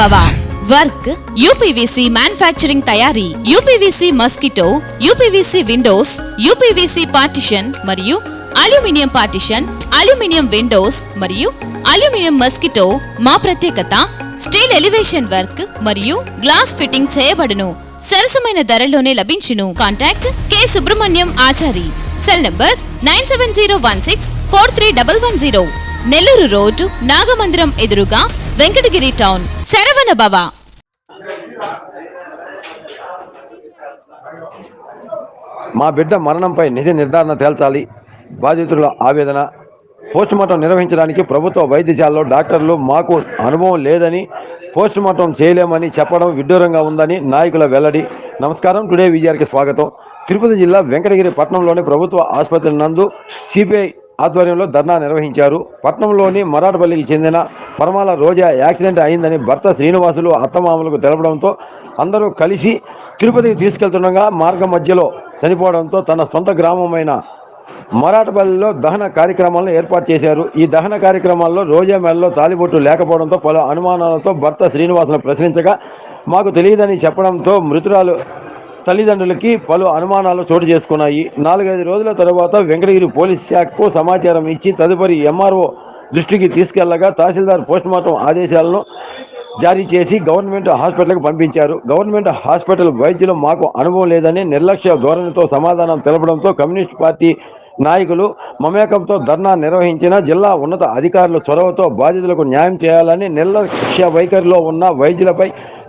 భవ work UPVC manufacturing తయారీ UPVC mosquito UPVC windows UPVC partition మరియు అల్యూమినియం పార్టిషన్ అల్యూమినియం విండోస్ మరియు aluminium mosquito మా ప్రత్యేకత. స్టీల్ ఎలివేషన్ వర్క్ మరియు గ్లాస్ ఫిట్టింగ్ చేయబడును. సరసమైన ధరలోనే లభించును. Contact K. Subrahmanyam Achari. Cell number nine seven zero one six four three double one zero. Nellore road Nagamandiram ఎదురుగా వెంకటగిరి టౌన్. శరవణ భవ. మా బిడ్డ మరణంపై నిజ నిర్ధారణ తేల్చాలి. బాధితుల ఆవేదన పోస్టుమార్టం నిర్వహించడానికి ప్రభుత్వ వైద్యశాలలో డాక్టర్లు మాకు అనుభవం లేదని పోస్టుమార్టం చేయలేమని చెప్పడం విడ్డూరంగా ఉందని నాయకుల వెల్లడి. నమస్కారం. టుడే విజయానికి స్వాగతం. తిరుపతి జిల్లా వెంకటగిరి పట్టణంలోని ప్రభుత్వ ఆసుపత్రి నందు సిపిఐ ఆధ్వర్యంలో ధర్నా నిర్వహించారు. పట్నంలోని మరాఠపల్లికి చెందిన పరమాల రోజా యాక్సిడెంట్ అయిందని భర్త శ్రీనివాసులు అత్తమామలకు తెలపడంతో అందరూ కలిసి తిరుపతికి తీసుకెళ్తుండగా మార్గం మధ్యలో చనిపోవడంతో తన సొంత గ్రామమైన మరాఠపల్లిలో దహన కార్యక్రమాలను ఏర్పాటు చేశారు. ఈ దహన కార్యక్రమాల్లో రోజా మెడలో తాలిబొట్టు లేకపోవడంతో పలు అనుమానాలతో భర్త శ్రీనివాసును ప్రశ్నించగా మాకు తెలియదని చెప్పడంతో మృతురాలు తల్లిదండ్రులకి పలు అనుమానాలు చోటు చేసుకున్నాయి. నాలుగైదు రోజుల తర్వాత వెంకటగిరి పోలీస్ శాఖకు సమాచారం ఇచ్చి తదుపరి ఎంఆర్ఓ దృష్టికి తీసుకెళ్ళగా తహసీల్దార్ పోస్టుమార్టం ఆదేశాలను జారీ చేసి గవర్నమెంట్ హాస్పిటల్కి పంపించారు. గవర్నమెంట్ హాస్పిటల్ వైద్యులు మాకు అనుభవం లేదని నిర్లక్ష్య ధోరణితో సమాధానం తెలపడంతో కమ్యూనిస్ట్ పార్టీ నాయకులు మమేకంతో ధర్నా నిర్వహించిన జిల్లా ఉన్నత అధికారుల చొరవతో బాధితులకు న్యాయం చేయాలని నిర్లక్ష్య వైఖరిలో ఉన్న వైద్యులపై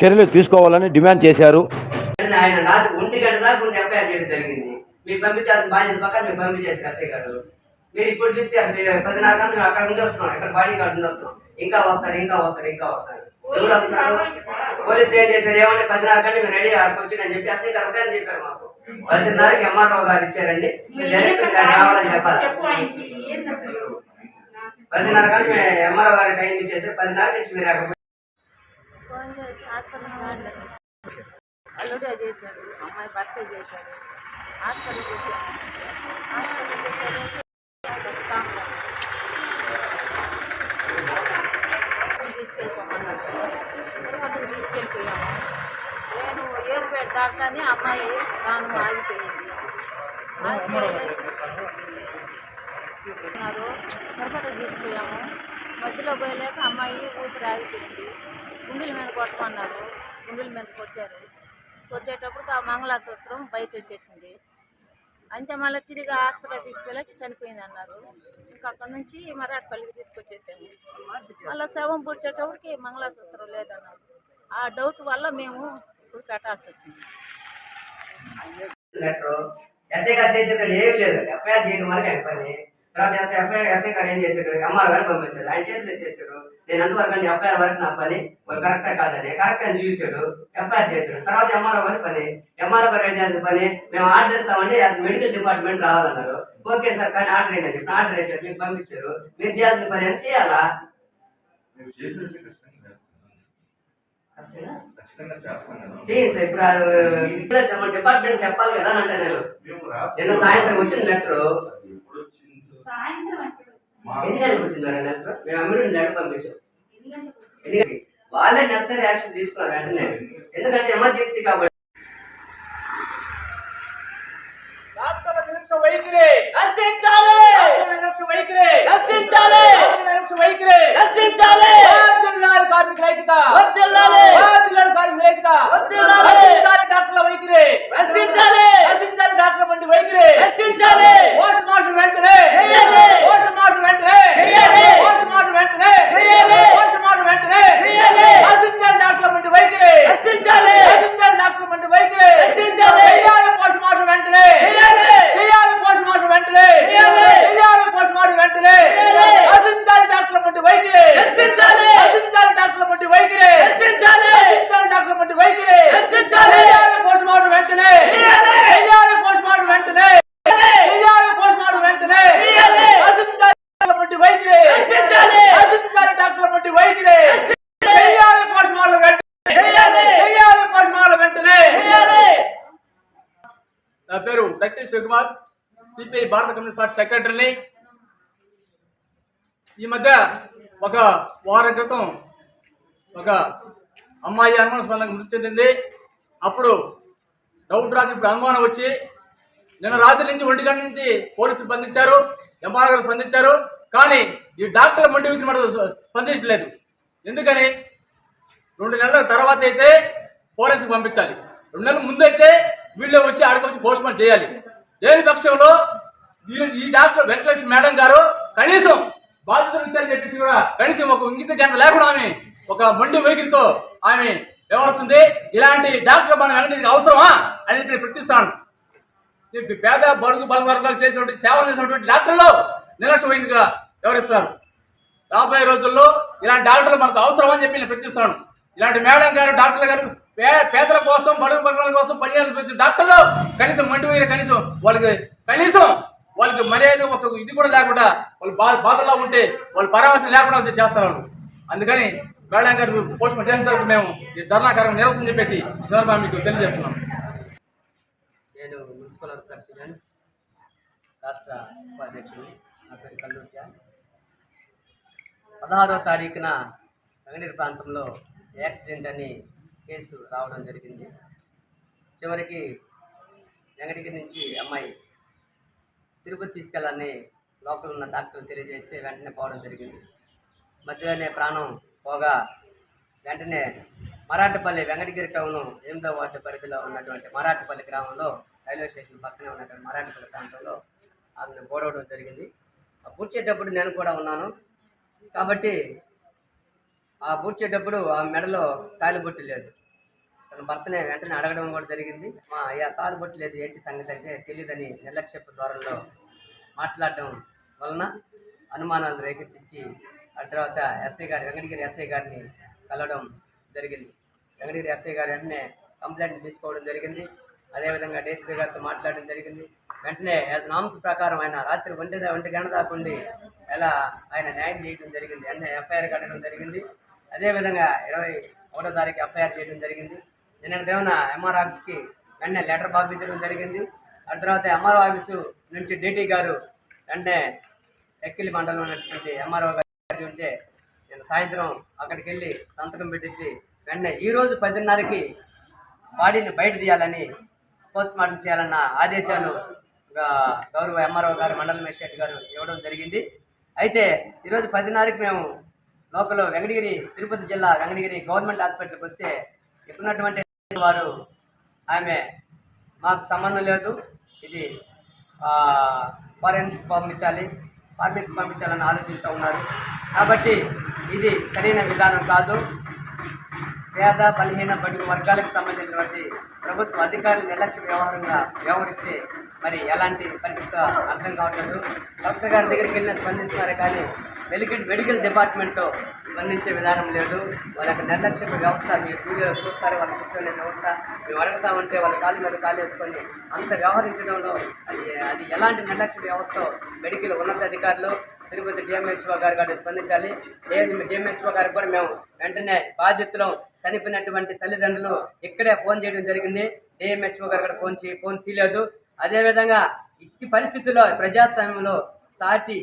చర్యలు తీసుకోవాలని డిమాండ్ చేశారు. ఆయన రాత్రి ఒంటి గంట దాకా ముందు ఎఫ్ఐఆర్ చేయడం జరిగింది. మీకు పంపించాల్సిన బాధ్యత పక్కన మీకు పంపించేసి ఎస్ఐ గారు. మీరు ఇప్పుడు చూస్తే అసలు పదిన్నర గంటలు మేము అక్కడ నుంచి వస్తున్నాం. ఇక్కడ బాడీ గార్డ్ నుంచి వస్తున్నాం. ఇంకా వస్తారు ఇంకా వస్తారు ఇంకా వస్తారు. ఎవరు వస్తున్నారు పోలీసులు ఏం చేశారు? ఏమంటే పదిన్నర గంటలు మీరు రెడీ ఆడుకోవచ్చు అని చెప్పి ఎస్ఐ గారు అని చెప్పారు మాకు. పదిన్నరకి ఎంఆర్ఓ గారు ఇచ్చారండి. మీరు డైరెక్ట్ మీరు రావాలని చెప్పాలి. పదిన్నర గంటలు ఎంఆర్ఓ గారి టైం ఇచ్చేసి పదిన్నర నుంచి మీరు అక్కడ ఫోన్ అల్లుడే చేశాడు అమ్మాయి భర్త చేశాడు హాస్పిటల్ చేశాడు హాస్పిటల్ చేశాడు తీసుకెళ్ళిపోమన్నాడు. తిరుపతికి తీసుకెళ్ళిపోయాము. నేను ఏరుపేట దాటానే అమ్మాయి ప్రాణం ఆగిపోయింది. ఆగిపోయి తీసుకున్నారు తిరుపతికి తీసుకుపోయాము. మధ్యలో పోయలేక అమ్మాయి ఊపిరి ఆగిపోయింది. గుండెల మీద కొట్టమన్నారు. గుండెల మీద కొట్టారు. కొట్టేటప్పుడు ఆ మంగళసూత్రం బయట వచ్చేసింది అంతే మళ్ళీ తిరిగి హాస్పిటల్ తీసుకెళ్ళి చనిపోయింది అన్నారు ఇంకా అక్కడ నుంచి మరాఠపల్లికి తీసుకొచ్చేసాము. మళ్ళీ శవం పుడిచేటప్పటికి మంగళసూత్రం లేదన్నారు. ఆ డౌట్ వల్ల మేము ఇప్పుడు పెట్టాల్సి వచ్చింది. ఎస్ఐ గారు చేసేది ఏమి లేదు. ఎఫ్ఐఆర్ చేయడం వరకు అయిపోయింది. తర్వాత ఎస్ఐ ఎఫ్ఐఆర్ ఎస్ఐ గారు ఏం చేశాడు? ఎంఆర్ గారు పంపించాడు. ఆయన చేతులు ఎత్తేసాడు. నేను అంతవరకు ఎఫ్ఐఆర్ వరకు నా పని కరెక్ట్ కాదని కరెక్ట్ అని చూసాడు ఎఫ్ఐఆర్ చేశాడు. తర్వాత ఎంఆర్ఓ గారి పని. ఎంఆర్ఓ గారు ఏం చేసిన పని మేము ఆర్డర్ ఇస్తామండి మెడికల్ డిపార్ట్మెంట్ రావాలన్నారు. ఓకే సార్ కానీ ఆర్డర్ ఏంటి చెప్పి ఆర్డర్ వేసారు మీకు పంపించారు. మీరు చేయాల్సిన పని అని చేయాలా? చేయండి సార్. ఇప్పుడు డిపార్ట్మెంట్ చెప్పాలి కదా అంటే నేను. నిన్న సాయంత్రం వచ్చిన లెటర్ అది ఎప్పుడు వచ్చిందో మా ఎన్ని గంటలకు వచ్చింది లెటర్ మేము అమ్మిడి లెటర్ పంపించాం. ఎందుకంటే వాళ్ళే నెసరీ యాక్షన్ తీసుకున్నారు వెంటనే. ఎందుకంటే ఎమర్జెన్సీ కాబట్టి. కార్మికుల ఐక్యత కార్మికుల ఐక్యత డాక్టర్ల వైఖరి రక్షించాలి రక్షించాలి డాక్టర్ల మంది వైఖరి రక్షించాలి పోస్ట్ మార్టం వెంటనే చేయాలి. పోస్ట్ మార్టం వెంటనే చేయాలి. పోస్ట్ మార్టం వెంటనే చేయాలి. పోస్ట్ మార్టం వెంటనే చేయాలి. రక్షించాలి డాక్టర్ల మంది వైఖరి రక్షించాలి రక్షించాలి డాక్టర్ల మంది వైఖరి రక్షించాలి. చేయాలి పోస్ట్ మార్టం వెంటనే చేయాలి. చేయాలి పోస్ట్ మార్టం వెంటనే చేయాలి. చేయాలి పోస్ట్ మార్టం వెంటనే చేయాలి. రక్షించాలి డాక్టర్ల మంది వైఖరి రక్షించాలి. రక్షించాలి డాక్టర్ల మంది వైఖరి రక్షించాలి. రక్షించాలి డాక్టర్ల మంది వైఖరి రక్షించాలి. చేయాలి పోస్ట్ మార్టం వెంటనే చేయాలి. చేయాలి పోస్ట్ మార్టం వెంటనే చేయాలి పోస్ట్ మార్టం వెంటనే చేయాలి. రక్షించాలి డాక్టర్ల మంది వైఖరి రక్షించాలి. రక్షించాలి డాక్టర్ల మంది వైఖరి చేయాలి పోస్ట్ మార్టం వెంటనే చేయాలి. చేయాలి పోస్ట్ మార్టం వెంటనే చేయాలి నా పేరు Datti Sivakumar CPI Bharat communist party సెక్రటరీని ఈ మధ్య ఒక వారం క్రితం ఒక అమ్మాయి అనుమానాస్పదంగా మృతి చెందింది. అప్పుడు డౌట్ రాజు ఇప్పుడు అనుమానం వచ్చి నిన్న రాత్రి నుంచి ఒంటి గంట నుంచి పోలీసులు స్పందించారు ఎంఆర్ గారు స్పందించారు కానీ ఈ డాక్టర్ మొండి విషయం మాట స్పందించలేదు. ఎందుకని? రెండు నెలల తర్వాత అయితే ఫోరెన్సిక్ పంపించాలి. రెండు నెలల ముందు అయితే వీళ్ళే వచ్చి ఆడుకొచ్చి పోస్ట్ మార్టం చేయాలి. లేని పక్షంలో ఈ- ఈ డాక్టర్ వెంకటలక్ష్మి మేడం గారు కనీసం బాధ్యతలు ఇచ్చారని చెప్పేసి కూడా కనీసం ఒక ఇంగిత గంట లేకుండా ఆమె ఒక మొండి వైఖరితో ఆమె వ్యవహరిస్తుంది. ఇలాంటి డాక్టర్ మన వెంకటేశ్వరికి అవసరమా అని చెప్పి ప్రతిస్తాను ప్రశ్నిస్తాను. పేద బడుగు బల వర్గాలు చేసినటువంటి సేవలు చేసినటువంటి డాక్టర్లు నిర్లక్ష్య వైఖరిగా వ్యవహరిస్తారు. రాబోయే రోజుల్లో ఇలాంటి డాక్టర్లు మనకు అవసరం అని చెప్పి నేను ప్రశ్నిస్తాను. ఇలాంటి మేడం గారు డాక్టర్లు గారు పే పేదల కోసం బడుగు వర్గాల కోసం పనిచేయాల్సి డాక్టర్లు కనీసం మంటి కనీసం వాళ్ళకి కనీసం వాళ్ళకి మర్యాద ఒక ఇది కూడా లేకుండా వాళ్ళు బా బాధల్లో ఉంటే వాళ్ళు పరామర్శం లేకుండా చేస్తారు. అందుకని మేడం గారు పోస్ట్ మార్టం తరపు మేము ఈ ధర్నాకారం నిరసన చెప్పేసి ఈ సందర్భంగా మీకు తెలియజేస్తున్నాం. నేను మున్సిపల్ ప్రెసిడెంట్ రాష్ట్ర ఉపాధ్యక్షుడు నా పేరు కల్లూర్చా పదహారో తారీఖున వెంగనీరు ప్రాంతంలో యాక్సిడెంట్ అని కేసు రావడం జరిగింది. చివరికి వెంకటగిరి నుంచి అమ్మాయి తిరుపతి తీసుకెళ్ళాలని లోపల ఉన్న డాక్టర్లు తెలియజేస్తే వెంటనే పోవడం జరిగింది. మధ్యలోనే ప్రాణం పోగా వెంటనే మరాఠపల్లి వెంకటగిరి టౌన్ ఎనిమిదో వార్డు పరిధిలో ఉన్నటువంటి మరాఠపల్లి గ్రామంలో రైల్వే స్టేషన్ పక్కనే ఉన్నటువంటి మరాఠపల్లి ప్రాంతంలో ఆమెను పోడవడం జరిగింది. ఆ పూడ్చేటప్పుడు నేను కూడా ఉన్నాను. కాబట్టి ఆ పూడ్చేటప్పుడు ఆ మెడలో తాలిబొట్టు లేదు. తన భర్తనే వెంటనే అడగడం కూడా జరిగింది. మా అయ్యా తారు బొట్టలేదు ఏంటి సంగతి అంటే తెలియదని నిర్లక్ష్యపు ద్వారంలో మాట్లాడడం వలన అనుమానాలు రేకెత్తించి ఆ తర్వాత ఎస్ఐ గారి వెంకటగిరి ఎస్ఐ గారిని కలవడం జరిగింది. వెంకటగిరి ఎస్ఐ గారు వెంటనే కంప్లైంట్ తీసుకోవడం జరిగింది. అదేవిధంగా డీసీపీ గారితో మాట్లాడడం జరిగింది. వెంటనే యాజ్ నామ్స్ ప్రకారం ఆయన రాత్రి ఒంటి ఒంటి గంట దాకా ఉండి ఎలా ఆయన న్యాయం చేయడం జరిగింది. వెంటనే ఎఫ్ఐఆర్ కట్టడం జరిగింది. అదేవిధంగా ఇరవై ఒకటో తారీఖు ఎఫ్ఐఆర్ చేయడం జరిగింది. నిన్న దేవన ఎంఆర్ ఆఫీస్కి వెంటనే లెటర్ పంపించడం జరిగింది. ఆ తర్వాత ఎంఆర్ ఆఫీసు నుంచి డీటీ గారు వెంటనే ఎక్కిలి మండలం ఉన్నటువంటి ఎంఆర్ఓ గారు ఉంటే నేను సాయంత్రం అక్కడికి వెళ్ళి సంతకం పెట్టించి వెంటనే ఈరోజు పదిన్నరకి బాడీని బయట తీయాలని పోస్ట్ మార్టం చేయాలన్న ఆదేశాలు గౌరవ ఎంఆర్ఓ గారు మండల మేజిస్ట్రేట్ గారు ఇవ్వడం జరిగింది. అయితే ఈరోజు పదిన్నరకి మేము లోకల్ వెంకటగిరి తిరుపతి జిల్లా వెంకటగిరి గవర్నమెంట్ హాస్పిటల్కి వస్తే ఇప్పుడున్నటువంటి వారు ఆమె మాకు సంబంధం లేదు. ఇది ఫారెన్స్ పంపించాలి ఫార్మిక్స్ పంపించాలని ఆలోచిస్తూ ఉన్నారు. కాబట్టి ఇది సరైన విధానం కాదు. పేద బలహీన బడుగు వర్గాలకు సంబంధించినటువంటి ప్రభుత్వ అధికారులు నిర్లక్ష్య వ్యవహారంగా వ్యవహరిస్తే మరి ఎలాంటి పరిస్థితి అర్థం కావట్లేదు. డాక్టర్ గారి దగ్గరికి వెళ్ళిన స్పందిస్తున్నారు కానీ మెడికల్ మెడికల్ డిపార్ట్మెంట్లో స్పందించే విధానం లేదు. వాళ్ళ యొక్క నిర్లక్ష్య వ్యవస్థ మీరు వీడియోలో చూస్తారు వాళ్ళు కూర్చొని వ్యవస్థ మేము అడుగుతా ఉంటే వాళ్ళ కాళ్ళ మీద కాలు వేసుకొని అంత వ్యవహరించడంలో అది అది ఎలాంటి నిర్లక్ష్య వ్యవస్థ మెడికల్ ఉన్నతాధికారులు తిరుపతి డిఎంహెచ్ఓ గారు కూడా స్పందించాలి. లేదు డిఎంహెచ్ఓ గారికి కూడా మేము వెంటనే బాధ్యతలు చనిపోయినటువంటి తల్లిదండ్రులు ఇక్కడే ఫోన్ చేయడం జరిగింది. డిఎంహెచ్ఓ గారు కూడా ఫోన్ చేయి ఫోన్ తీయలేదు. అదేవిధంగా ఇట్టి పరిస్థితుల్లో ప్రజాస్వామ్యంలో సాటి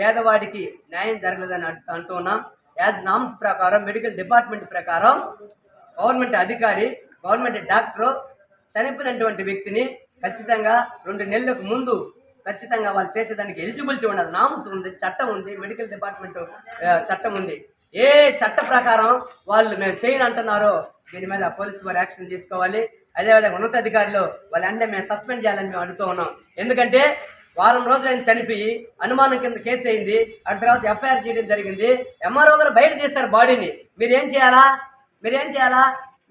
పేదవాడికి న్యాయం జరగలేదని అంటున్నాం యాజ్ నామ్స్ ప్రకారం మెడికల్ డిపార్ట్మెంట్ ప్రకారం గవర్నమెంట్ అధికారి గవర్నమెంట్ డాక్టరు చనిపోయినటువంటి వ్యక్తిని ఖచ్చితంగా రెండు నెలలకు ముందు ఖచ్చితంగా వాళ్ళు చేసేదానికి ఎలిజిబిలిటీ ఉండాలి నామ్స్ ఉంది చట్టం ఉంది మెడికల్ డిపార్ట్మెంట్ చట్టం ఉంది. ఏ చట్ట ప్రకారం వాళ్ళు మేము చేయను అంటున్నారో దీని మీద పోలీసు వారు యాక్షన్ తీసుకోవాలి. అదేవిధంగా ఉన్నతాధికారులు వాళ్ళు అంటే మేము సస్పెండ్ చేయాలని మేము అడుగుతూ ఉన్నాం. ఎందుకంటే వారం రోజులైన చనిపోయి అనుమానం కింద కేసు అయింది. ఆ తర్వాత ఎఫ్ఐఆర్ చేయడం జరిగింది. ఎంఆర్ఓ గారు బయట తీస్తారు బాడీని. మీరు ఏం చేయాలా? మీరు ఏం చేయాలా?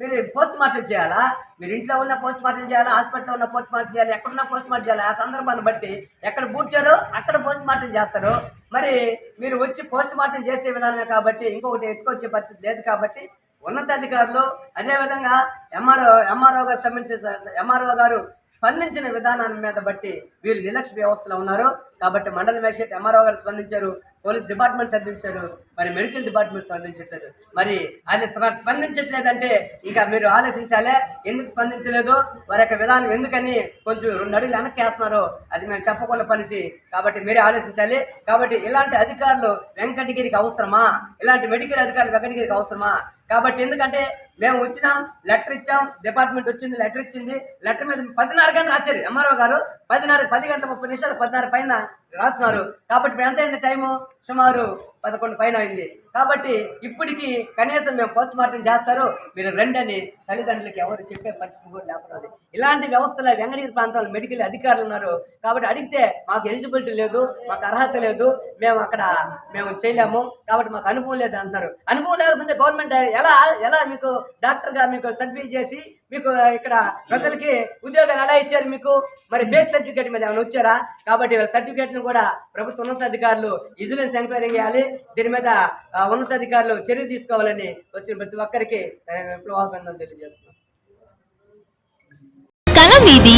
మీరు పోస్ట్ మార్టం చేయాలా? మీరు ఇంట్లో ఉన్న పోస్ట్ మార్టం చేయాలా? హాస్పిటల్లో ఉన్న పోస్ట్ మార్టం చేయాలి? ఎక్కడున్న పోస్ట్ మార్టం చేయాలి? ఆ సందర్భాన్ని బట్టి ఎక్కడ పూడ్చారో అక్కడ పోస్ట్ మార్టం చేస్తారు. మరి మీరు వచ్చి పోస్ట్ మార్టం చేసే విధానం కాబట్టి ఇంకొకటి ఎత్తుకొచ్చే పరిస్థితి లేదు కాబట్టి ఉన్నతాధికారులు అదేవిధంగా ఎంఆర్ఓ ఎంఆర్ఓ గారు సంబంధించిన ఎంఆర్ఓ గారు స్పందించిన విధానాన్ని మీద బట్టి వీళ్ళు నిర్లక్ష్య వ్యవస్థలో ఉన్నారు. కాబట్టి మండల మేషేట్ ఎంఆర్ఓ గారు స్పందించారు. పోలీస్ డిపార్ట్మెంట్ స్పందించారు మరి మెడికల్ డిపార్ట్మెంట్ స్పందించట్లేదు. మరి అది స్పందించట్లేదంటే ఇంకా మీరు ఆలోచించాలే. ఎందుకు స్పందించలేదు? వారి యొక్క విధానం ఎందుకని కొంచెం రెండు అడుగులు వెనక్కి వేస్తున్నారో అది మేము చెప్పకుండా పనిసి కాబట్టి మీరే ఆలోచించాలి. కాబట్టి ఇలాంటి అధికారులు వెంకటగిరికి అవసరమా? ఇలాంటి మెడికల్ అధికారులు వెంకటగిరికి అవసరమా? కాబట్టి ఎందుకంటే మేము వచ్చినాం లెటర్ ఇచ్చాం డిపార్ట్మెంట్ వచ్చింది లెటర్ ఇచ్చింది. లెటర్ మీద పదిన్నర గంటలు రాశారు ఎంఆర్ఓ గారు. పదిన్నర పది గంటల ముప్పై నిమిషాలు పదిన్నర పైన రాస్తున్నారు. కాబట్టి ఇప్పుడు ఎంత అయింది టైము? సుమారు పదకొండు పైన అయింది కాబట్టి ఇప్పటికి కనీసం మేము పోస్ట్ మార్టం చేస్తారు. మీరు రండి అని ఎవరు చెప్పే పరిస్థితి కూడా లేకున్నది ఇలాంటి వ్యవస్థలో వెంగళగిరి ప్రాంతంలో మెడికల్ అధికారులు ఉన్నారు. కాబట్టి అడిగితే మాకు ఎలిజిబిలిటీ లేదు మాకు అర్హత లేదు మేము అక్కడ మేము చేయలేము. కాబట్టి మాకు అనుభవం లేదు అంటున్నారు అనుభవం లేకపోతే గవర్నమెంట్ ఎలా ఎలా మీకు డాక్టర్గా మీకు సర్టిఫికేట్ చేసి మీకు ఇక్కడ ప్రజలకి ఉద్యోగాలు ఎలా ఇచ్చారు మీకు? మరి ఫేక్ సర్టిఫికేట్ మీద ఏమైనా వచ్చారా? కాబట్టి వీళ్ళ సర్టిఫికేట్ను కూడా ప్రభుత్వ ఉన్నతాధికారులు విజిలెన్స్ ఎంక్వైరీ చేయాలి దీని మీద ఉన్నతాధికారులు చర్య తీసుకోవాలని వచ్చిన ప్రతి ఒక్కరికి ప్రభావం విప్లవాభినందనలు తెలియజేస్తున్నాం కల మీది